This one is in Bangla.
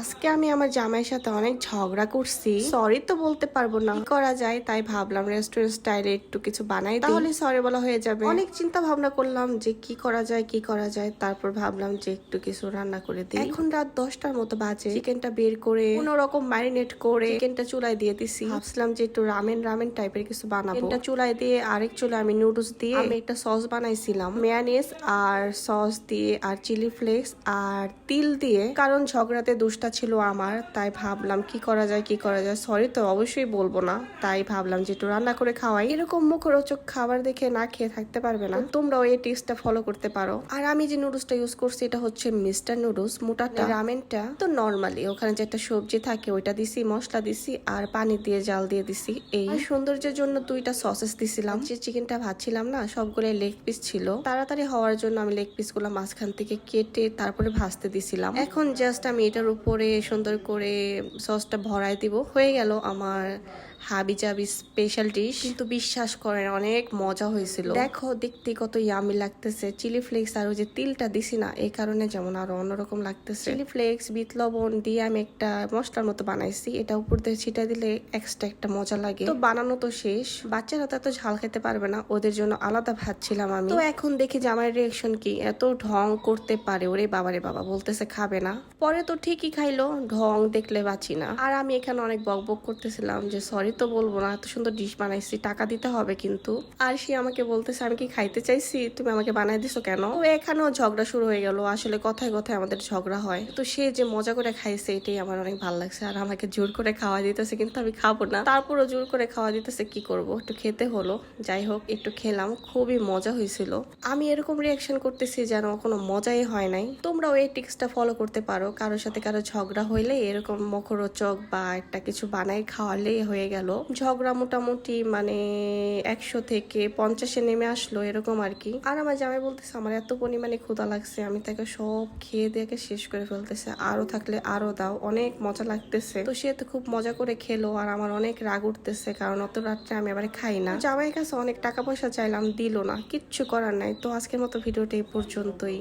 আজকে আমি আমার জামাইয়ের সাথে অনেক ঝগড়া করছি। সরি তো বলতে পারব না। করা যায়? তাই ভাবলাম রেস্টুরেন্ট স্টাইলে একটু কিছু বানাই। তাহলে সরি বলা হয়ে যাবে। অনেক চিন্তা ভাবনা করলাম যে কি করা যায় কি করা যায়। তারপর ভাবলাম যে একটু কিছু রান্না করে দিই। এখন রাত দশটার মতো বাজে। চিকেনটা বের করে কোনো রকম ম্যারিনেট করে চিকেনটা চুলায় দিয়ে দিছি। ভাবছিলাম যে একটু রামেন রামেন টাইপের কিছু বানাবো। এটা চুলায় দিয়ে আরেক চুলায় আমি নুডলস দিয়ে আমি একটা সস বানাইছিলাম। মেয়ানিস আর সস দিয়ে আর চিলি ফ্লেক্স আর তিল দিয়ে। কারণ ঝগড়াতে দুষ্টা ছিল আমার তাই ভাবলাম কি করা যায় কি করা যায়। সরি তো অবশ্যই বলব না। তাই ভাবলাম যে একটু রান্না করে খাওয়াই। এরকম মুখরোচক খাবার দেখে না খেয়ে থাকতে পারবে না। তোমরাও এই টিপসটা ফলো করতে পারো। আর আমি যে নুডলসটা ইউজ করছি এটা হচ্ছে মিস্টার নুডলস মোটাটা। রামেনটা তো নর্মালি ওখানে যে একটা সবজি থাকে ওইটা দিছি মশলা দিছি আর পানি দিয়ে জাল দিয়ে দিছি। এই সৌন্দর্যের জন্য দুইটা সসেস দিছিলাম। যে চিকেনটা ভাজছিলাম না সবগুলো লেগ পিস ছিল। তাড়াতাড়ি হওয়ার জন্য আমি লেগ পিসগুলো মাঝখান থেকে কেটে তারপরে ভাজতে দিছিলাম। এখন জাস্ট আমি এটার উপরে সুন্দর করে সসটা ভরায় দিব। হয়ে গেল আমার হাবি জাবি স্পেশাল ডিশ কিন্তু বিশ্বাস করেন অনেক মজা হয়েছিল। দেখো দেখতে কত ইয়ামি লাগতেছে। চিলি ফ্লেক্স আর ওই যে তিলটা দিছি না এই কারণে যেমন আরও অন্যরকম লাগতেছে। চিলি ফ্লেক্স বিট লবণ দিয়ে আমি একটা মশলার মতো বানাইছি। এটা উপর দিয়ে ছিটা দিলে এক্সট্রা একটা মজা লাগে। তো বানানো তো শেষ। বাচ্চারা তো এত ঝাল খেতে পারবে না ওদের জন্য আলাদা ভাবছিলাম আমি। তো এখন দেখি যে আমার রিয়েকশন কি। এত ঢং করতে পারে ওরে বাবারে বাবা বলতেছে খাবে না। পরে তো ঠিকই খাইলো ঢং দেখলে বাঁচি না। আর আমি এখানে অনেক বক বক করতেছিলাম যে সরি তো বলব না, এত সুন্দর ডিশ বানাইছি, টাকা দিতে হবে কিন্তু। আর সে আমাকে বলতেছে, আমি কি খাইতে চাইছি? তুমি আমাকে বানাই দিছো কেন? এখানেও ঝগড়া শুরু হয়ে গেল, আসলে কথায় কথায় আমাদের ঝগড়া হয়। তো সে যে মজা করে খাইছে, এটাই আমার অনেক ভালো লাগছে। আর আমাকে জোর করে খাওয়া দিতেছে, কিন্তু আমি খাব না। তারপরও জোর করে খাওয়া দিতেছে, কি করব? একটু খেতে হলো, যাই হোক, একটু খেলাম, খুবই মজা হয়েছিল। আমি এরকম রিয়াকশন করতেছি যেন কোনো মজাই হয় নাই। তোমরাও এই টিক্সটা ফলো করতে পারো, কারোর সাথে কারও ঝগড়া হইলে এরকম মুখরোচক বা একটা কিছু বানাই খাওয়ালে হয়ে গেল। ঝগড়া মোটামুটি মানে একশো থেকে পঞ্চাশে নেমে আসলো এরকম আর কি। আর আমার জামাই বলতেছে, আমার এত পরিমাণে ক্ষুদা লাগছে, আমি তাকে সব খেয়ে দিয়ে শেষ করে ফেলতেছে। আরও থাকলে আরও দাও, অনেক মজা লাগতেছে। তো সে তো খুব মজা করে খেলো আর আমার অনেক রাগ উঠতেছে, কারণ অত রাত্রে আমি আবার খাই না। জামাইয়ের কাছে অনেক টাকা পয়সা চাইলাম, দিল না, কিচ্ছু করার নাই। তো আজকের মতো ভিডিওটা এই পর্যন্তই।